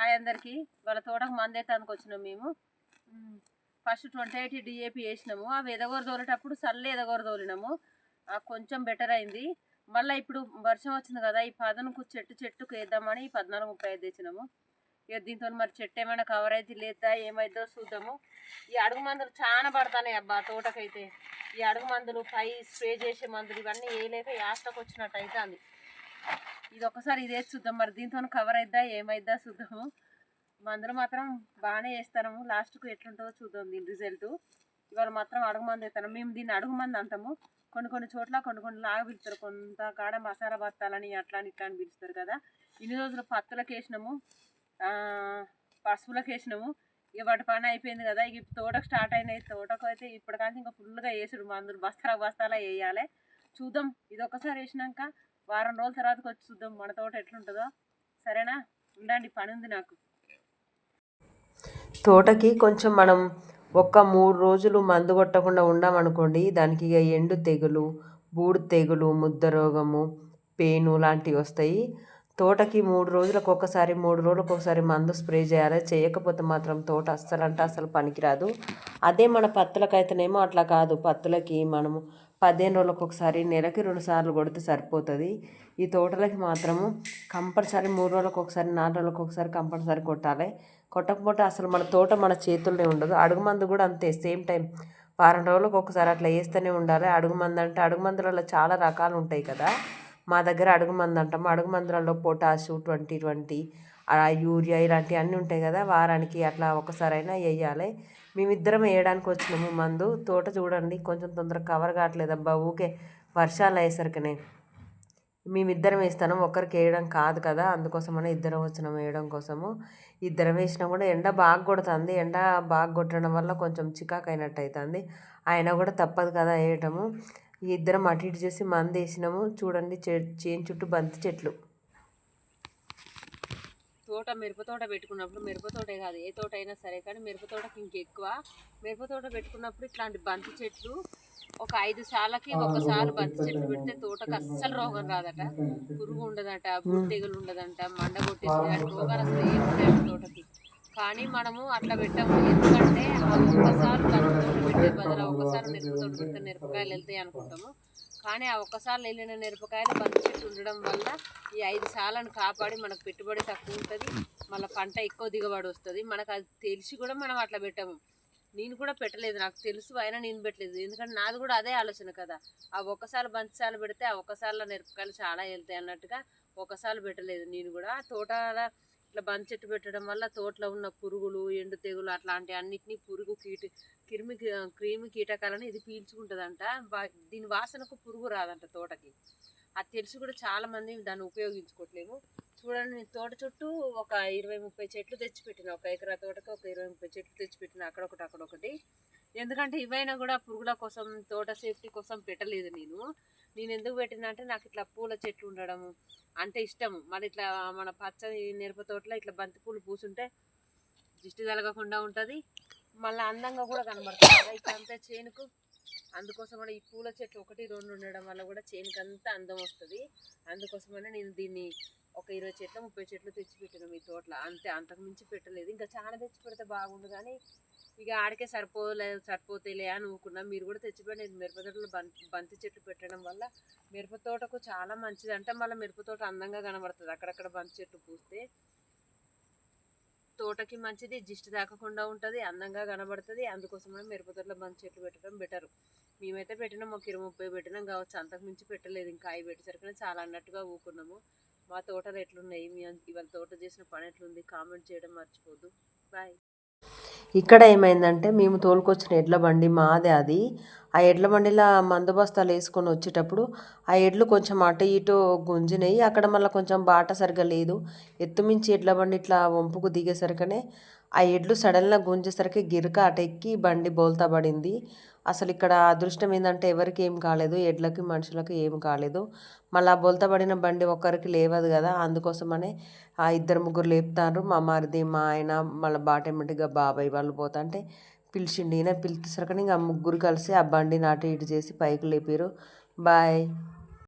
Hi అందరికి. వాళ్ళ తోటకు మందేతానికి వచ్చినాం మేము. ఫస్ట్ ట్వంటీ ఎయిట్ డిఏపి వేసినాము. అవి ఎదగోరు తోలేటప్పుడు సల్లు ఎదగోరు తోలినాము. కొంచెం బెటర్ అయింది. మళ్ళీ ఇప్పుడు వర్షం వచ్చింది కదా ఈ పదనకు చెట్టు చెట్టుకు వేద్దామని ఈ పద్నాలుగు ముప్పై ఐదు తెచ్చినాము. ఇక దీంతో మరి చెట్టు ఏమైనా కవర్ అయితే లేదా ఏమైందో చూద్దాము. ఈ అడుగు మందులు చాలా పడతానే అబ్బా తోటకైతే. ఈ అడుగు మందులు పై స్ప్రే చేసే మందులు ఇవన్నీ వేయలేక యాస్టకు వచ్చినట్టు అవుతుంది ఇది ఒకసారి ఇదే చూద్దాం. మరి దీంతో కవర్ అయిద్దా ఏమైద్దా చూద్దాము. మందులు మాత్రం బాగానే వేస్తాము. లాస్ట్కు ఎట్లుంటుందో చూద్దాం దీని రిజల్ట్ ఇవాళ మాత్రం అడుగు మంది వేస్తాను. మేము దీన్ని అడుగు మంది అంటాము. కొన్ని కొన్ని చోట్ల కొన్ని కొన్ని లాగా పిలుస్తారు. కొంత కాడ మసాలా బత్తాలని అట్లా అని ఇట్లా అని పిలుస్తారు కదా. ఇన్ని రోజులు పత్తులకు వేసినాము. పసుపులకు వేసినాము. ఇక వాటి పని అయిపోయింది కదా. ఇక తోటకు స్టార్ట్ అయినాయి. తోటకు అయితే ఇప్పటికంటే ఇంకా ఫుల్గా వేసుడు మందులు. బస్తాల బస్తాలా వేయాలి. చూద్దాం. ఇది ఒకసారి వేసినాక వారం రోజుల తర్వాతకి వచ్చి చూద్దాం. మన తోట ఎట్లుంటుందో. సరేనా? ఉండండి పని ఉంది నాకు. తోటకి కొంచెం మనం ఒక్క మూడు రోజులు మందు కొట్టకుండా ఉండామనుకోండి దానికి ఇక ఎండు తెగులు బూడు తెగులు ముద్ద రోగము పేను లాంటివి వస్తాయి. తోటకి మూడు రోజులకు ఒకసారి మూడు రోజులకు ఒకసారి మందు స్ప్రే చేయాలి. చేయకపోతే మాత్రం తోట అస్సలు అంటే అసలు పనికిరాదు. అదే మన పత్తులకైతేనేమో అట్లా కాదు. పత్తులకి మనము పదిహేను రోజులకు ఒకసారి నెలకి రెండు సార్లు కొడితే సరిపోతుంది. ఈ తోటలకి మాత్రము కంపల్సరీ మూడు రోజులకు ఒకసారి నాలుగు రోజులకు ఒకసారి కంపల్సరీ కొట్టాలి. కొట్టకపోతే అసలు మన తోట మన చేతుల్లోనే ఉండదు. అడుగు మందు కూడా అంతే సేమ్ టైం వారం రోజులకు ఒకసారి అట్లా వేస్తూనే ఉండాలి. అడుగు మందు అంటే అడుగు మందులలో చాలా రకాలు ఉంటాయి కదా. మా దగ్గర అడుగు మందు అంటాము. అడుగు మందులలో పొటాషు ట్వంటీ ట్వంటీ యూరియా ఇలాంటివన్నీ ఉంటాయి కదా వారానికి అట్లా ఒకసారైనా వేయాలి మేమిద్దరం వేయడానికి వచ్చినాము మందు. తోట చూడండి కొంచెం తొందరగా కవర్ కావట్లేదు అబ్బా ఊకే వర్షాలు అయ్యేసరికనే. మేమిద్దరం వేస్తాను ఒకరికి వేయడం కాదు కదా అందుకోసమనే ఇద్దరం వచ్చినాం వేయడం కోసము. ఇద్దరం వేసినా కూడా ఎండ బాగా కొడుతుంది. ఎండ బాగా కొట్టడం వల్ల కొంచెం చికాకు అయినట్టు అవుతుంది అయినా కూడా తప్పదు కదా వేయటము ఇద్దరం అటు ఇటు చేసి మంది వేసినాము. చూడండి చే చేను చుట్టూ బంతి చెట్లు. తోట మిరప తోట పెట్టుకున్నప్పుడు మిరప తోటే కాదు ఏ తోట అయినా సరే. కానీ మిరప తోటకి ఇంకెక్కువ. మిరప తోట పెట్టుకున్నప్పుడు ఇట్లాంటి బంతి చెట్లు ఒక ఐదు సార్లకి ఒకసారి బంతి చెట్లు పెడితే తోటకు అస్సలు రోగం రాదట. పురుగు ఉండదట పుట్టెగులు ఉండదంట మండ కొట్టేసి రోగాలు అసలు ఏం ఉండదు తోటకి. కానీ మనము అట్లా పెట్టాము. ఎందుకంటే ఆ ఒక్కసారి బంతి పెట్టే బదులు ఒకసారి మిరప పెడితే మిరపకాయలు వెళ్తాయి అనుకుంటాము. కానీ ఆ ఒక్కసారి వెళ్ళిన మిరపకాయలు బంతి చెట్టు ఉండడం వల్ల ఈ ఐదు సార్లను కాపాడి మనకు పెట్టుబడి తక్కువ ఉంటుంది. మళ్ళీ పంట ఎక్కువ దిగుబడి వస్తుంది. మనకు అది తెలిసి కూడా మనం అట్లా పెట్టాము. నేను కూడా పెట్టలేదు. నాకు తెలుసు అయినా నేను పెట్టలేదు. ఎందుకంటే నాది కూడా అదే ఆలోచన కదా. ఆ ఒక్కసారి బంతిసార్లు పెడితే ఆ ఒక్కసారిలో మిరపకాయలు చాలా వెళ్తాయి అన్నట్టుగా ఒకసారి పెట్టలేదు నేను కూడా. తోట ఇట్లా బంతి చెట్టు పెట్టడం వల్ల తోటలో ఉన్న పురుగులు ఎండు తెగులు అట్లాంటి అన్నిటినీ పురుగు కీట క్రిమి క్రిమి కీటకాలను ఇది పీల్చుకుంటుందంట. దీని వాసనకు పురుగు రాదంట తోటకి. అది తెలిసి కూడా చాలామంది దాన్ని ఉపయోగించుకోవట్లేము. చూడండి నేను తోట చుట్టూ ఒక ఇరవై ముప్పై చెట్లు తెచ్చిపెట్టిన. ఒక ఎకరా తోటకి ఒక ఇరవై ముప్పై చెట్లు తెచ్చిపెట్టిన. అక్కడొకటి అక్కడొకటి. ఎందుకంటే ఇవైనా కూడా పురుగుల కోసం తోట సేఫ్టీ కోసం పెట్టలేదు నేను. నేను ఎందుకు పెట్టిన అంటే నాకు ఇట్లా పూల చెట్లు ఉండడం అంటే ఇష్టం మరి ఇట్లా మన పచ్చని మిరప తోటలో ఇట్లా బంతి పూలు పూసుంటే దిష్టి తలగకుండా ఉంటుంది. మళ్ళీ అందంగా కూడా కనబడుతుంది. కదా అంతా చేనుకు. అందుకోసం కూడా ఈ పూల చెట్లు ఒకటి రెండు ఉండడం వల్ల కూడా చేనుకు అంతా అందం వస్తుంది. అందుకోసమనే నేను దీన్ని ఒక ఇరవై చెట్లు ముప్పై చెట్లు తెచ్చి పెట్టాను మీ తోటలో. అంతే అంతకు మించి పెట్టలేదు. ఇంకా చాలా తెచ్చి పెడితే బాగుండు కానీ ఇక ఆడికే సరిపోలే సరిపోతేలే అని ఊకున్నా. మీరు కూడా తెచ్చిపెట్టి మిరప తోటలో బంతి బంతి చెట్లు పెట్టడం వల్ల మిరప తోటకు చాలా మంచిది. అంటే మళ్ళీ మిరప తోట అందంగా కనబడుతుంది. అక్కడక్కడ బంతి చెట్లు పూస్తే తోటకి మంచిది. దిష్టి తాకకుండా ఉంటుంది. అందంగా కనబడుతుంది. అందుకోసమే మిరప తోటలో బంతి చెట్లు పెట్టడం బెటర్. మేమైతే పెట్టినాం. ఒక ఇరవై ముప్పై పెట్టినాం. కావచ్చు అంతకు మించి పెట్టలేదు. ఇంకా అవి పెట్టేసరికి చాలా అన్నట్టుగా ఊకున్నాము. మా తోటలు ఎట్లున్నాయి? మీ ఇవాళ తోట చేసిన పని ఎట్లుంది? కామెంట్ చేయడం మర్చిపోద్దు. బాయ్. ఇక్కడ ఏమైందంటే మేము తోలుకొచ్చిన ఎడ్ల బండి మాదే అది. ఆ ఎడ్ల బండిలో మందు బస్తాలు వేసుకొని వచ్చేటప్పుడు ఆ ఎడ్లు కొంచెం అటు ఇటు గుంజినాయి. అక్కడ మళ్ళీ కొంచెం బాట సరిగా లేదు. ఎత్తుమించి ఎడ్ల బండి ఇట్లా వంపుకు దిగేసరికనే ఆ ఎడ్లు సడన్గా గుంజేసరికి గిరక అటెక్కి బండి బోల్తా పడింది. అసలు ఇక్కడ అదృష్టం ఏంటంటే ఎవరికి ఏం కాలేదు ఎడ్లకి మనుషులకి ఏం కాలేదు. మళ్ళీ ఆ బోల్తా పడిన బండి ఒక్కరికి లేవదు కదా అందుకోసమనే ఆ ఇద్దరు ముగ్గురు లేపుతారు మా మరిది మా ఆయన మళ్ళీ బాటెమ్మటిగా బాబాయ్ వాళ్ళు పోతుంటే పిలిచిండి. ఈయన పిలిచేసరికి ఇంకా ముగ్గురు కలిసి ఆ బండిని అటు ఇటు చేసి పైకి లేపారు బాయ్.